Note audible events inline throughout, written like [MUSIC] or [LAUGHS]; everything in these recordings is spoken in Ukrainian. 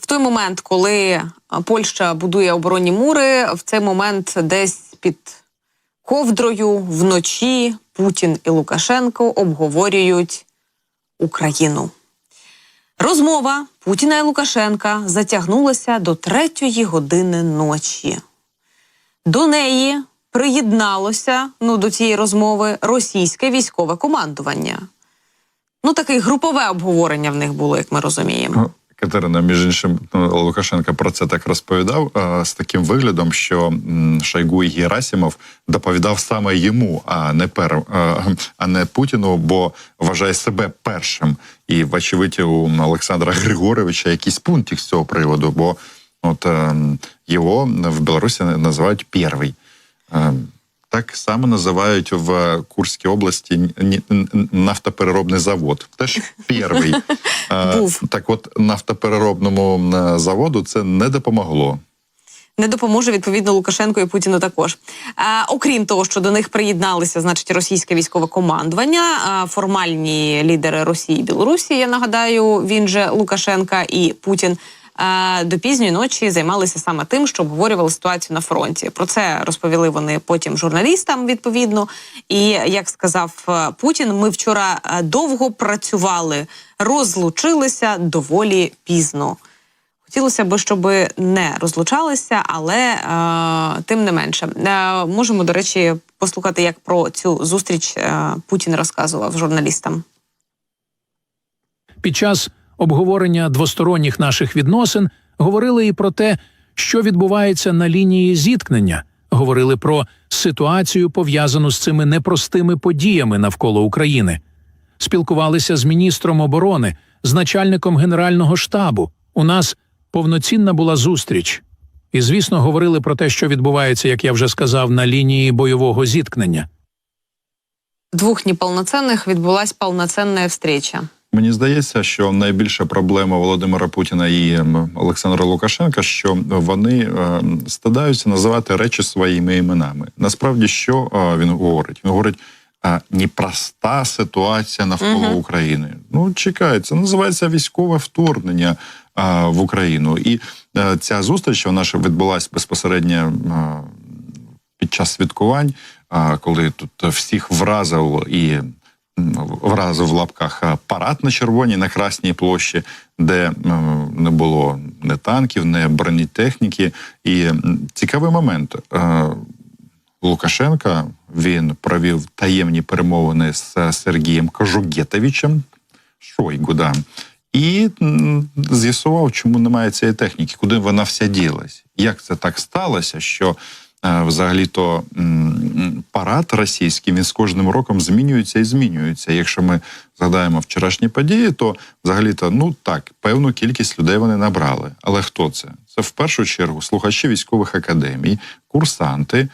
В той момент, коли Польща будує оборонні мури, в цей момент десь під ковдрою вночі Путін і Лукашенко обговорюють Україну. Розмова Путіна і Лукашенка затягнулася до третьої години ночі. До неї приєдналося ну, до цієї розмови російське військове командування. Ну, таке групове обговорення в них було, як ми розуміємо. Катерина, між іншим, ну, Лукашенко про це так розповідав з таким виглядом, що Шойгу і Герасимов доповідав саме йому, а не пер, а не Путіну, бо вважає себе першим. І вочевидь у Олександра Григоровича якийсь пунктик з цього приводу, бо от е, його в Білорусі називають перший. Е, Так само називають в Курській області нафтопереробний завод. Теж перший. [LAUGHS] Е, Був. Так, от нафтопереробному е, заводу це не допомогло. не допоможе відповідно Лукашенко і Путіну також. А, окрім того, що до них приєдналися, значить, російське військове командування, а, формальні лідери Росії і Білорусі. Я нагадаю, він же Лукашенка і Путін. До пізньої ночі займалися саме тим, що обговорювали ситуацію на фронті. Про це розповіли вони потім журналістам відповідно. І як сказав е, Путін, ми вчора е, довго працювали, розлучилися доволі пізно. Хотілося б, щоб не розлучалися, але е, тим не менше. Е, можемо, до речі, послухати, як про цю зустріч е, Путін розказував журналістам. Під час обговорення двосторонніх наших відносин говорили і про те, що відбувається на лінії зіткнення, говорили про ситуацію, пов'язану з цими непростими подіями навколо України. Спілкувалися з міністром оборони, з начальником генерального штабу. У нас повноцінна була зустріч. І, звісно, говорили про те, що відбувається, як я вже сказав, на лінії бойового зіткнення. Двох неповноцінних відбулась повноцінна встреча. Мені здається, що найбільша проблема Володимира Путіна і Олександра Лукашенка, що вони е, стидаються називати речі своїми іменами. Насправді, що е, він говорить? Він говорить. е, Непроста ситуація навколо Мгм. України. Ну чекай, це називається військове вторгнення е, в Україну. І ця зустріч вона ж відбулася безпосередньо під час святкувань, а, коли тут всіх вразив і вразив в лапках парад на червоній, на Красній площі, де не було не танків, не бронетехніки. І цікавий момент. е, Лукашенка він провів таємні перемовини з Сергієм Кожугетовичем, Шойгу, да, і з'ясував, чому немає цієї техніки, куди вона вся ділась. Як це так сталося, що е, взагалі-то парад російський він з кожним роком змінюється і змінюється. Якщо ми згадаємо вчорашні події, то взагалі-то ну так, певну кількість людей вони набрали. Але хто це? Це в першу чергу слухачі військових академій, курсанти.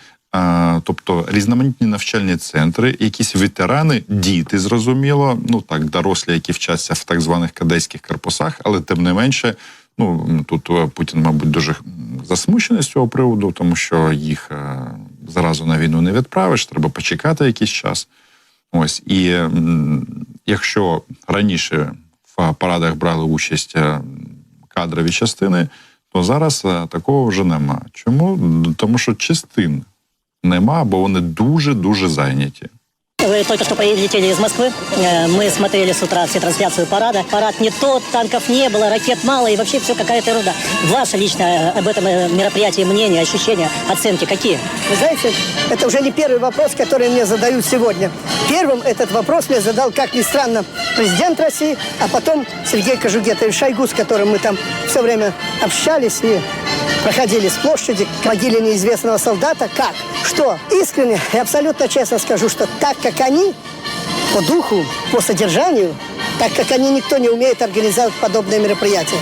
Тобто різноманітні навчальні центри, якісь ветерани, діти, зрозуміло, ну так, дорослі, які вчаться в так званих кадетських корпусах, але тим не менше, ну тут е, Путін, мабуть, дуже засмучений з цього приводу, тому що їх е, зразу на війну не відправиш, треба почекати якийсь час. Ось і якщо раніше в парадах брали участь е, кадрові частини, то зараз такого вже нема. Чому? Тому що частин нема, бо вони дуже дуже зайняті. Вы только что прилетели из Москвы. Э, Мы смотрели с утра все трансляцию парада. Парад не тот, танков не было, ракет мало и вообще все какая-то ерунда. Ваше личное об этом э, мероприятии мнение, ощущения, оценки какие? Вы знаете, это уже не первый вопрос, который мне задают сегодня. Первым этот вопрос мне задал, как ни странно, президент России, а потом Сергей Кожугетович Шойгу, с которым мы там все время общались и проходили с площади к могиле неизвестного солдата. Как? Что? Искренне и абсолютно честно скажу, что так, как они, по духу, по содержанию, так как они, никто не умеет организовать подобные мероприятия.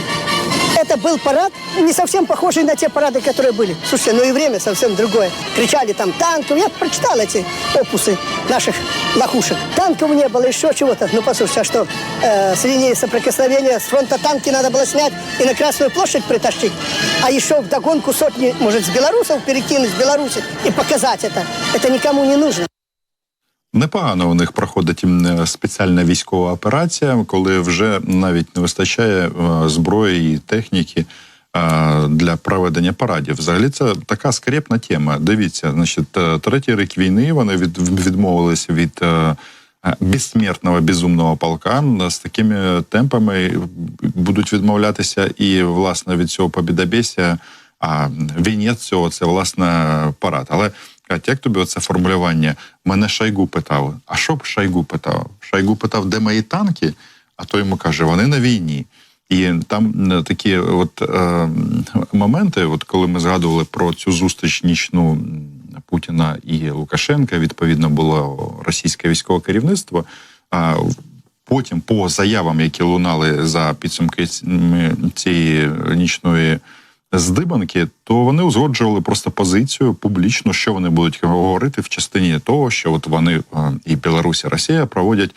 Это был парад, не совсем похожий на те парады, которые были. Слушайте, ну и время совсем другое. Кричали там танков. Я прочитал эти опусы наших лохушек. Танков не было, еще чего-то. Ну, послушайте, а что, э, с линии соприкосновения с фронта танки надо было снять и на Красную площадь притащить? А еще в догонку сотни, может, с белорусов перекинуть, с Беларуси и показать это? Это никому не нужно. Непогано у них проходить спеціальна військова операція, коли вже навіть не вистачає е, зброї і техніки е, для проведення парадів. Взагалі це така скрепна тема. Дивіться, значить, е, третій рік війни вони від, відмовилися від. е, е, Безсмертного безумного полка з такими темпами будуть відмовлятися і власне від цього побідобєсія, а вінець цього це власне парад. Але Кать, як тобі оце формулювання? Мене Шайгу питав. А що б Шайгу питав? Шайгу питав, де мої танки? А той йому каже, вони на війні. І там такі от е, моменти, от коли ми згадували про цю зустріч нічну Путіна і Лукашенка, відповідно було російське військове керівництво. А потім, по заявам, які лунали за підсумки цієї нічної здибанки, то вони узгоджували просто позицію публічно, що вони будуть говорити в частині того, що от вони е, і Білорусь, і Росія проводять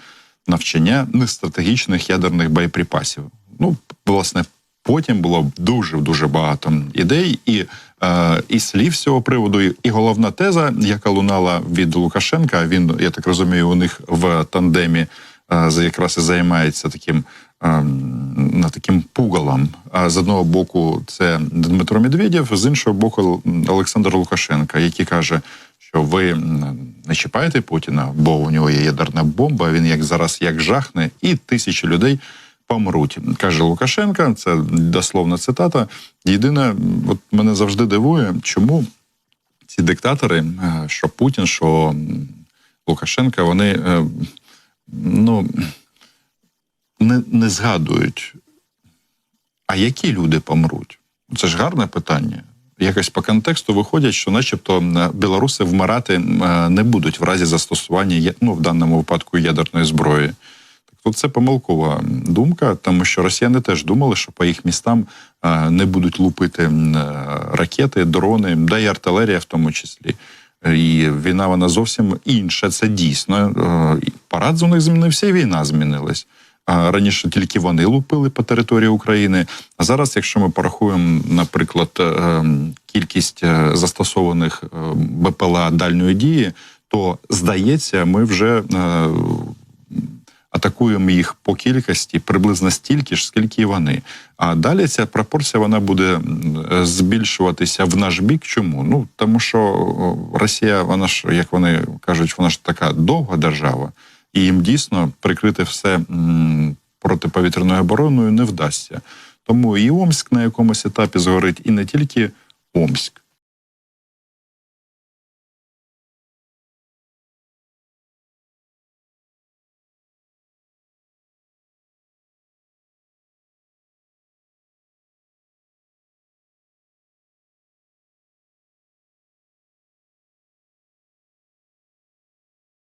навчання нестратегічних ядерних боєприпасів. Ну, власне, потім було дуже дуже багато ідей і, е, і слів з цього приводу. І, головна теза, яка лунала від Лукашенка, він, я так розумію, у них в тандемі якраз і займається таким. ем, на таким пугалом. А з одного боку, це Дмитро Медведєв, з іншого боку, Олександр Лукашенка, який каже, що ви не чіпаєте Путіна, бо у нього є ядерна бомба. Він як зараз як жахне, і тисячі людей помруть. каже Лукашенка. Це дословна цитата. Єдине, от мене завжди дивує, чому ці диктатори, е, що Путін, що Лукашенка, вони е, ну не, не згадують, а які люди помруть? Це ж гарне питання. Якось по контексту виходять, що, начебто, білоруси вмирати е, не будуть в разі застосування ну, в даному випадку ядерної зброї. Так це помилкова думка, тому що росіяни теж думали, що по їх містам е, не будуть лупити е, ракети, дрони, да й артилерія в тому числі. І війна вона зовсім інша. Це дійсно. Е, Парад них змінився, і війна змінилась. Раніше тільки вони лупили по території України. А зараз, якщо ми порахуємо, наприклад, е, кількість е, застосованих БПЛА дальньої дії, то здається, ми вже атакуємо їх по кількості приблизно стільки ж, скільки і вони. А далі ця пропорція вона буде збільшуватися в наш бік. Чому? Ну тому що Росія, вона ж, як вони кажуть, вона ж така довга держава, і їм дійсно прикрити все протиповітряною обороною не вдасться. Тому і Омськ на якомусь етапі згорить, і не тільки Омськ.